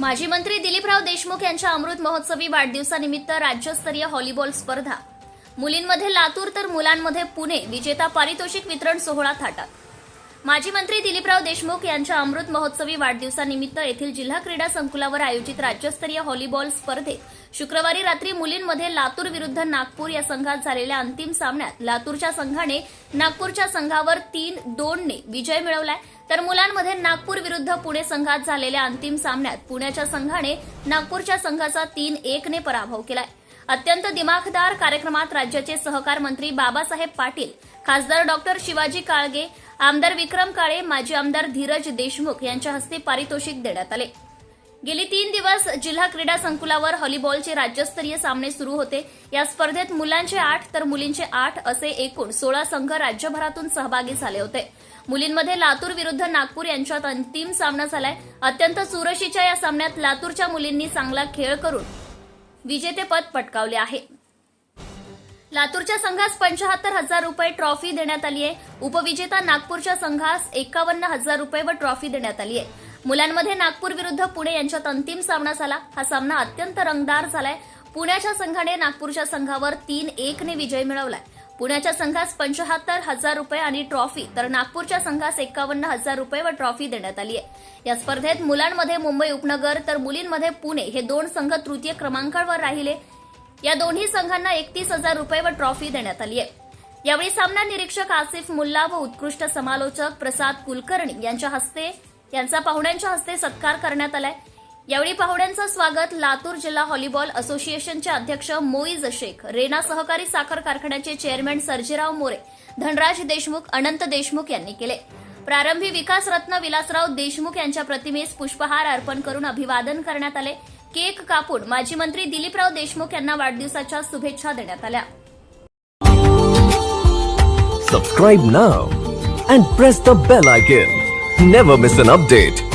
माजी मंत्री दिलीपराव देशमुख यांच्या अमृत महोत्सवी वाढदिवसानिमित्त राज्यस्तरीय व्हॉलीबॉल स्पर्धा. मुलींमध्ये लातूर तर मुलांमध्ये पुणे विजेता पारितोषिक वितरण सोहळा थाटात. माजी मंत्री दिलीपराव देशमुख यांच्या अमृत महोत्सवी वाढदिवसानिमित्त येथील जिल्हा क्रीडा संकुलावर आयोजित राज्यस्तरीय व्हॉलीबॉल स्पर्धेत शुक्रवारी रात्री मुलींमध्ये लातूर विरुद्ध नागपूर या संघात झालेल्या अंतिम सामन्यात लातूरच्या संघाने नागपूरच्या संघावर तीन दोनने विजय मिळवलाय. तर मुलांमध्ये नागपूर विरुद्ध पुणे संघात झालेल्या अंतिम सामन्यात पुण्याच्या संघाने नागपूरच्या संघाचा तीन एकने पराभव केलाय. अत्यंत दिमाखदार कार्यक्रमात राज्याचे सहकार मंत्री बाबासाहेब पाटील खासदार डॉक्टर शिवाजी काळगे आमदार विक्रम काळे माजी आमदार धीरज देशमुख यांच्या हस्ते पारितोषिक देण्यात आले. गेली तीन दिवस जिल्हा क्रीडा संकुलावर हॉलीबॉलचे राज्यस्तरीय सामने सुरू होते. या स्पर्धेत मुलांचे आठ तर मुलींचे आठ असे एकूण सोळा संघ राज्यभरातून सहभागी झाले होते. मुलींमध्ये लातूर विरुद्ध नागपूर यांच्यात अंतिम सामना झालाय. अत्यंत चुरशीच्या या सामन्यात लातूरच्या मुलींनी चांगला खेळ करून विजेतेपद पटकावले आहे. लातूरच्या संघास पंचाहत्तर हजार रुपये ट्रॉफी देण्यात आली आहे. उपविजेता नागपूरच्या संघास एकावन्न हजार रुपये व ट्रॉफी देण्यात आली आहे. मुलांमध्ये नागपूर विरुद्ध पुणे यांच्यात अंतिम सामना झाला. हा सामना अत्यंत रंगदार झालाय. पुण्याच्या संघाने नागपूरच्या संघावर तीन एकने विजय मिळवलाय. पुण्याच्या संघास पंचाहत्तर हजार रुपये आणि ट्रॉफी तर नागपूरच्या संघास एकावन्न हजार रुपये व ट्रॉफी देण्यात आली आहे. या स्पर्धेत मुलांमध्ये मुंबई उपनगर तर मुलींमध्ये पुणे हे दोन संघ तृतीय क्रमांकावर राहिले. या दोन्ही संघांना एकतीस हजार रुपये व ट्रॉफी देण्यात आली आहे. यावेळी सामना निरीक्षक आसिफ मुल्ला व उत्कृष्ट समालोचक प्रसाद कुलकर्णी यांच्या हस्ते यांचा पाहुण्यांच्या हस्ते सत्कार करण्यात आलाय. यावेळी पाहुण्यांचं स्वागत लातूर जिल्हा व्हॉलीबॉल असोसिएशनचे अध्यक्ष मोईज शेख रेना सहकारी साखर कारखान्याचे चेअरमॅन सर्जीराव मोरे धनराज देशमुख अनंत देशमुख यांनी केले. प्रारंभी विकास रत्न विलासराव देशमुख यांच्या प्रतिमेस पुष्पहार अर्पण करून अभिवादन करण्यात आले. केक कापून माजी मंत्री दिलीपराव देशमुख यांना वाढदिवसाच्या शुभेच्छा देण्यात आल्या subscribe now and press the bell icon never miss an update